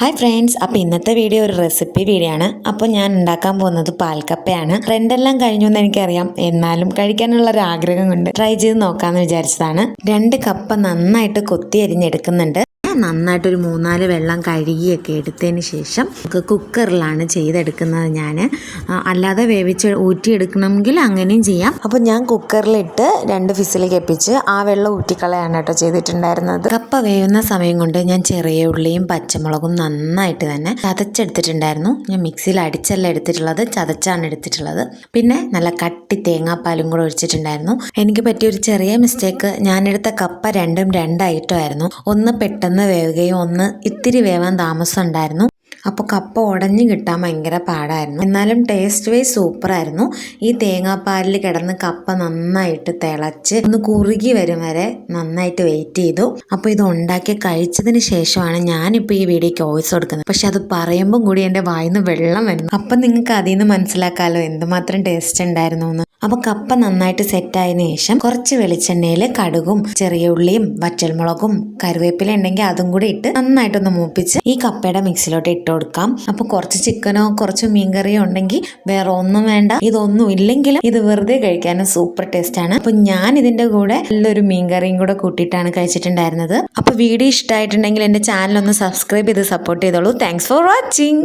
Hi friends അപ്പോൾ ഇന്നത്തെ video ഒരു റെസിപ്പി വീഡിയോ ആണ്. അപ്പോൾ ഞാൻ ഉണ്ടാക്കാൻ പോകുന്നത് പാൽക്കപ്പയാണ്. ട്രെൻഡെല്ലാം കഴിഞ്ഞു എന്ന് എനിക്കറിയാം. എന്നാലും കഴിക്കാനുള്ള ഒരു ആഗ്രഹം കൊണ്ട് ട്രൈ ചെയ്ത് നോക്കാമെന്ന് വിചാരിച്ചതാണ്. രണ്ട് കപ്പ് നന്നായിട്ട് കൊത്തി അരിഞ്ഞെടുക്കുന്നുണ്ട്. നന്നായിട്ടൊരു മൂന്നാൽ വെള്ളം കഴുകിയൊക്കെ എടുത്തതിന് ശേഷം നമുക്ക് കുക്കറിലാണ് ചെയ്തെടുക്കുന്നത് ഞാൻ അല്ലാതെ വേവിച്ച് ഊറ്റിയെടുക്കണമെങ്കിൽ അങ്ങനെയും ചെയ്യാം. അപ്പോൾ ഞാൻ കുക്കറിലിട്ട് രണ്ട് ഫിസിൽ കെപ്പിച്ച് ആ വെള്ളം ഊറ്റിക്കളയാണ് കേട്ടോ ചെയ്തിട്ടുണ്ടായിരുന്നത്. കപ്പ വേവുന്ന സമയം കൊണ്ട് ഞാൻ ചെറിയ ഉള്ളിയും പച്ചമുളകും നന്നായിട്ട് തന്നെ ചതച്ചെടുത്തിട്ടുണ്ടായിരുന്നു. ഞാൻ മിക്സിയിൽ അടിച്ചല്ല എടുത്തിട്ടുള്ളത് ചതച്ചാണ് എടുത്തിട്ടുള്ളത്. പിന്നെ നല്ല കട്ടി തേങ്ങാപ്പാലും കൂടെ ഒഴിച്ചിട്ടുണ്ടായിരുന്നു. എനിക്ക് പറ്റിയ ഒരു ചെറിയ മിസ്റ്റേക്ക് ഞാനെടുത്ത കപ്പ രണ്ടും രണ്ടായിട്ടുമായിരുന്നു ഒന്ന് പെട്ടെന്ന് വേവുകയും ഒന്ന് ഇത്തിരി വേവാൻ താമസം ഉണ്ടായിരുന്നു. അപ്പോൾ കപ്പ ഉടഞ്ഞു കിട്ടാൻ ഭയങ്കര പാടായിരുന്നു. എന്നാലും ടേസ്റ്റ് വൈസ് സൂപ്പറായിരുന്നു ഈ തേങ്ങാപ്പാലിൽ കിടന്ന് കപ്പ നന്നായിട്ട് തിളച്ച് ഒന്ന് കുറുകി വരും വരെ നന്നായിട്ട് വെയിറ്റ് ചെയ്തു. അപ്പോൾ ഇത് ഉണ്ടാക്കി കഴിച്ചതിന് ശേഷമാണ് ഞാനിപ്പോൾ ഈ വീഡിയോയ്ക്ക് വോയിസ് കൊടുക്കുന്നത്. പക്ഷെ അത് പറയുമ്പം കൂടി എന്റെ വായിന്ന് വെള്ളം വരുന്നു. അപ്പം നിങ്ങൾക്ക് അതിൽ നിന്ന് മനസ്സിലാക്കാമല്ലോ എന്തുമാത്രം ടേസ്റ്റ് ഉണ്ടായിരുന്നു എന്ന്. അപ്പോൾ കപ്പ നന്നായിട്ട് സെറ്റായതിനു ശേഷം കുറച്ച് വെളിച്ചെണ്ണയിൽ കടുകും ചെറിയ ഉള്ളിയും വറ്റൽമുളകും കറിവേപ്പില ഉണ്ടെങ്കിൽ അതും കൂടി ഇട്ട് നന്നായിട്ടൊന്ന് മൂപ്പിച്ച് ഈ കപ്പയുടെ മിക്സിലോട്ട് ഇട്ട് കൊടുക്കാം. അപ്പോൾ കുറച്ച് ചിക്കനോ കുറച്ച് മീൻകറിയോ ഉണ്ടെങ്കിൽ വേറെ ഒന്നും വേണ്ട. ഇതൊന്നും ഇല്ലെങ്കിലും ഇത് വെറുതെ കഴിക്കാനും സൂപ്പർ ടേസ്റ്റ് ആണ് അപ്പോൾ ഞാൻ ഇതിന്റെ കൂടെ നല്ലൊരു മീൻകറിയും കൂടെ കൂട്ടിയിട്ടാണ് കഴിച്ചിട്ടുണ്ടായിരുന്നത്. അപ്പോൾ വീഡിയോ ഇഷ്ടമായിട്ടുണ്ടെങ്കിൽ എന്റെ ചാനൽ ഒന്ന് സബ്സ്ക്രൈബ് ചെയ്ത് സപ്പോർട്ട് ചെയ്തോളൂ. Thanks for watching